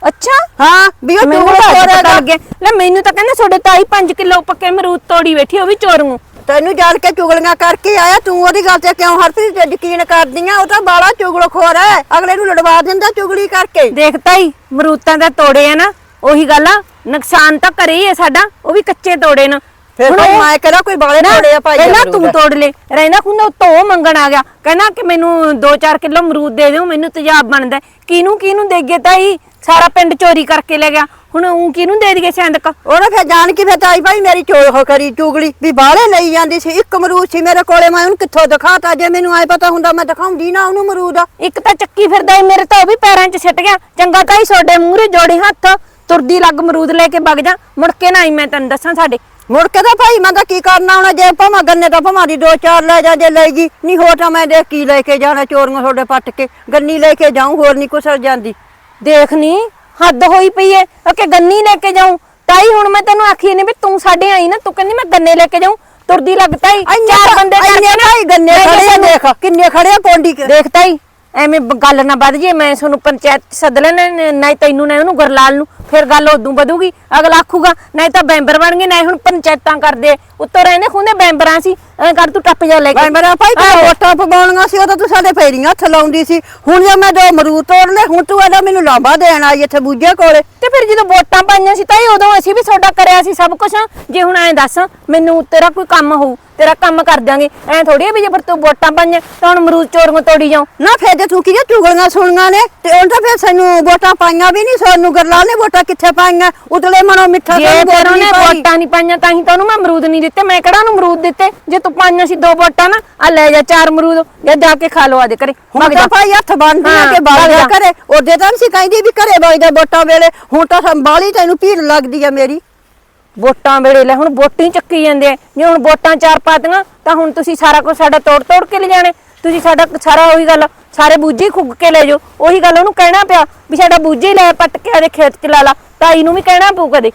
ਅੱਛਾ? ਹਾਂ ਵੀ ਉਹ ਮੈਨੂੰ ਤਾਂ ਪਤਾ ਲੈ ਮੈਨੂੰ ਤਾਂ ਕਹਿੰਦਾ ਤੁਹਾਡੇ ਤਾਈ 5 ਕਿਲੋ ਪੱਕੇ ਅਮਰੂਦ ਤੋੜੀ ਬੈਠੀ ਉਹ ਵੀ ਚੋਰ। ਨੂੰ ਤੈਨੂੰ ਜਾਣ ਕੇ ਚੁਗਲੀਆਂ ਕਰਕੇ ਆਇਆ ਤੂੰ ਉਹਦੀ ਗੱਲ ਤੇ ਕਿਉਂ ਹਰਪ੍ਰੀਤ ਤੇ ਯਕੀਨ ਕਰਦੀ ਆ? ਉਹ ਤਾਂ ਬਾਲਾ ਚੁਗਲ ਖੋਰ ਹੈ ਅਗਲੇ ਨੂੰ ਲੜਵਾ ਦਿੰਦਾ ਚੁਗਲੀ ਕਰਕੇ। ਦੇਖ ਤਾਈ ਮਰੂਤਾਂ ਦਾ ਤੋੜੇ ਆ ਨਾ ਉਹੀ ਗੱਲ ਆ ਨੁਕਸਾਨ ਤਾਂ ਕਰੇ ਹੀ ਹੈ ਸਾਡਾ ਉਹ ਵੀ ਕੱਚੇ ਤੋੜੇ ਨਾ। ਫਿਰ ਭਾਈ ਮੈਂ ਕਿਹੜਾ ਕੋਈ ਬਾਲੇ ਤੋੜੇ ਆ ਭਾਈ ਅਮਰੂਦ। ਤੂੰ ਤੋੜ ਲੈ। ਰਹਿੰਦਾ ਖੁੰਦਾ ਤੋ ਮੰਗਣ ਆ ਗਿਆ। ਕਹਿੰਦਾ ਕਿ ਮੈਨੂੰ 2-4 ਕਿਲੋ ਅਮਰੂਦ ਦੇ ਦਿਓ ਮੈਨੂੰ ਤੇਜ਼ਾਬ ਬਣਦਾ ਹੈ। ਕਿਹਨੂੰ ਕਿਹਨੂੰ ਦੇਗੇ ਤਾਈ? ਸਾਰਾ ਪਿੰਡ ਚੋਰੀ ਕਰਕੇ ਲੈ ਗਿਆ। ਹੁਣ ਉਹ ਕਿਹਨੂੰ ਦੇ ਦਈਏ ਸੈਂਦਕ? ਉਹਨੇ ਫਿਰ ਜਾਣ ਕੇ ਫਿਰ ਤਾਈ ਭਾਈ ਮੇਰੀ ਚੋਰ ਹੋ ਕਰੀ ਚੁਗਲੀ ਵੀ ਬਾਹਲੇ ਲਈ ਜਾਂਦੀ ਸੀ। ਇੱਕ ਮਰੂਦ ਸੀ ਮੇਰੇ ਕੋਲੇ ਮੈਂ ਉਹਨੂੰ ਕਿੱਥੋਂ ਦਿਖਾਤਾ? ਜੇ ਮੈਨੂੰ ਐ ਪਤਾ ਹੁੰਦਾ ਮੈਂ ਦਿਖਾਉਂਦੀ ਨਾ ਉਹਨੂੰ ਮਰੂਦ ਇੱਕ ਤਾਂ ਚੱਕੀ ਫਿਰਦਾ ਈ ਮੇਰੇ ਤਾਂ ਉਹ ਵੀ ਪੈਰਾਂ 'ਚ ਸਿੱਟ ਗਿਆ। ਚੰਗਾ ਤਾਈ ਛੋਡੇ ਮੂਹਰੇ ਜੋੜੇ ਹੱਥ। ਤੁਰਦੀ ਲੱਗ ਅਮਰੂਦ ਲੈ ਕੇ ਵਗ ਜਾ। ਮੁੜ ਕੇ ਨਾ ਆਈ ਮੈਂ ਤੈਨੂੰ ਦੱਸਾਂ ਸਾਡੇ ਮੁੜ ਕੇ ਤਾਂ ਭਾਈ ਮੈਂ ਤਾਂ ਕੀ ਕਰਨਾ ਹੁਣ ਜੇ ਭਾਵੇਂ ਗੰਨੇ ਤਾਂ ਭਾਵੇਂ ਦੀ ਦੋ ਚਾਰ ਲੈ ਜਾ ਜੇ ਲੈ ਗਈ ਨਹੀਂ ਹੋ ਤਾਂ ਮੈਂ ਦੇਖ ਕੀ ਲੈ ਕੇ ਜਾਣਾ ਚੋਰੀਆਂ ਤੁਹਾਡੇ ਪੱਟ ਕੇ। ਗੰਨੀ ਲੈ ਕੇ ਜਾਊਂ ਹੋਰ ਨਹੀਂ ਕੁਸਲ ਜਾਂਦੀ। ਦੇਖ ਨੀ ਹੱਦ ਹੋਈ ਪਈ ਏ ਕਿ ਗੰਨੀ ਲੈ ਕੇ ਜਾਉਂ ਤਾਈ ਹੁਣ ਮੈਂ ਤੈਨੂੰ ਆਖੀ ਨੇ ਵੀ ਤੂੰ ਸਾਡੇ ਆਈ ਨਾ ਤੂੰ ਕਹਿੰਦੀ ਮੈਂ ਗੰਨੇ ਲੈ ਕੇ ਜਾਉਂ ਤੁਰਦੀ ਲੱਗ ਤਾਈ ਇੰਨੇ ਚਾਰ ਬੰਦੇ ਕਰਕੇ ਨਾ ਭਾਈ ਗੰਨੇ ਖੜੇ ਦੇਖ ਕਿੰਨੇ ਖੜੇ ਆ ਪੌਂਡੀ ਕੇ। ਦੇਖ ਤਾਈ ਐਵੇਂ ਗੱਲ ਨਾ ਵੱਧ ਜੇ ਮੈਂ ਤੁਹਾਨੂੰ ਪੰਚਾਇਤ ਸੱਦ ਲੈਣਾ ਨਾ ਹੀ ਤੈਨੂੰ ਨਾ ਉਹਨੂੰ ਗੁਰਲਾਲ ਨੂੰ। ਫਿਰ ਗੱਲ ਉਦੋਂ ਵਧੂਗੀ ਅਗਲਾ ਆਖੂਗਾ ਨਹੀਂ ਤਾਂ ਬੈਂਬਰ ਬਣ ਗਏ ਨਹੀਂ ਹੁਣ ਪੰਚਾਇਤਾਂ ਕਰਦੇ ਉੱਤੋਂ ਰਹਿੰਦੇ ਖੁੰਦੇ ਬੈਂਬਰਾਂ ਸੀ ਐਂ ਕਰ ਤੂੰ ਟੱਪ ਜਾ ਲੈ ਕੇ। ਮੇਰਾ ਭਾਈ ਤੂੰ। ਵੋਟਾਂ ਪਵਾਉਣੀਆਂ ਸੀ ਉਦੋਂ ਤੂੰ ਸਾਡੇ ਫੇਰੀਆਂ ਹੱਥ ਲਾਉਂਦੀ ਸੀ। ਹੁਣ ਜੇ ਮੈਂ ਦੋ ਅਮਰੂਦ ਤੋੜ ਲੈ ਹੁਣ ਤੂੰ ਇਹਦਾ ਮੈਨੂੰ ਲਾਂਬਾ ਦੇਣ ਆਈ ਇੱਥੇ ਬੂਝੇ ਕੋਲੇ। ਤੇ ਫਿਰ ਜਦੋਂ ਵੋਟਾਂ ਪਾਈਆਂ ਸੀ ਤਾਂ ਹੀ ਉਦੋਂ ਅਸੀਂ ਵੀ ਤੁਹਾਡਾ ਕਰਿਆ ਸੀ ਸਭ ਕੁਝ ਜੇ ਹੁਣ ਐਂ ਦੱਸ ਮੈਨੂੰ ਤੇਰਾ ਕੋਈ ਕੰਮ ਹੋਊ ਤੇਰਾ ਕੰਮ ਕਰ ਦਾਂਗੇ ਐਂ ਥੋੜੀ ਵੀ ਜੇ ਫਿਰ ਤੂੰ ਵੋਟਾਂ ਪਾਈਆਂ ਤਾਂ ਹੁਣ ਅਮਰੂਦ ਚੋਰੀਆਂ ਤੋੜੀ ਜਾਉ ਨਾ ਫੇਰ ਜੇ ਤੂੰ ਕਿਹਦੇ ਚੁਗਲੀਆਂ ਸੁਣੀਆਂ ਨੇ ਤੇ ਉਹਨਾਂ ਤਾਂ ਫੇਰ ਸਾਨੂੰ ਵੋਟਾਂ ਪਾਈਆਂ ਵੀ ਨਹੀਂ ਸਾਨੂੰ ਗਰਲਾ ਨੇ ਵੋਟਾਂ ਕਿੱਥੇ ਪਾਈਆਂ? ਉਤਲੇ ਮਨੋਂ ਮਿੱਠਾ ਜੇ ਸਾਨੂੰ ਵੋਟ ਨਹੀਂ ਪਾਈ। ਵੋਟਾਂ ਨਹੀਂ ਪਾਈਆਂ ਤਾਂ ਹੀ ਤਾਂ ਉਹਨੂੰ ਮੈਂ ਅਮਰੂਦ ਨਹੀਂ ਦਿੱਤੇ ਮੈਂ ਕਿਹੜਾ ਉਹਨੂੰ ਅਮਰੂਦ ਦਿੱਤੇ? ਜੇ ਤੂੰ ਪਾਈਆਂ ਸੀ ਦੋ ਵੋਟਾਂ ਨਾ ਆ ਲੈ ਜਾ ਚਾਰ ਅਮਰੂਦ ਜਾਂ ਜਾ ਕੇ ਖਾ ਲਓ ਆਦੇ ਘਰੇ। ਹੁਣ ਜਾ ਤਾਂ ਭਾਈ ਹੱਥ ਬੰਨਦੀਆਂ ਹਾਂ, ਕਿ ਵਗ ਬਾਗਾ ਜਾ। ਕਰੇ ਉਹਦੇ ਤਾਂ ਨੀ ਸੀ ਕਹਿੰਦੀ ਵੀ ਘਰੇ ਵਜਦਾ ਵੋਟਾਂ ਵੇਲੇ। ਹੁਣ ਤਾਂ ਸੰਭਾਲੀ ਤੈਨੂੰ ਭੀੜ ਲੱਗਦੀ ਆ ਮੇਰੀ। ਵੋਟਾਂ ਵੇਲੇ ਲੈ, ਹੁਣ ਵੋਟਾਂ ਹੀ ਚੱਕੀ ਜਾਂਦੇ ਆ। ਜੇ ਹੁਣ ਵੋਟਾਂ ਚਾਰ ਪਾਤੀਆਂ ਤਾਂ ਹੁਣ ਤੁਸੀਂ ਸਾਰਾ ਕੁਝ ਸਾਡਾ ਤੋੜ ਤੋੜ ਕੇ ਲੈ ਜਾਣੇ ਤੁਸੀਂ ਸਾਡਾ ਸਾਰਾ ਉਹੀ ਗੱਲ, ਸਾਰੇ ਬੂਝੇ ਖੁੱਗ ਕੇ ਲੈ ਜਾਓ। ਉਹੀ ਗੱਲ ਉਹਨੂੰ ਕਹਿਣਾ ਪਿਆ ਵੀ ਸਾਡਾ ਬੂਝੇ ਲੈ ਪੱਟ ਕੇ ਆਦੇ ਖੇਤ ਚ ਲਾ ਲਾ। ਤਾਈ ਨੂੰ ਵੀ ਕਹਿਣਾ ਪਊ ਕਦੇ।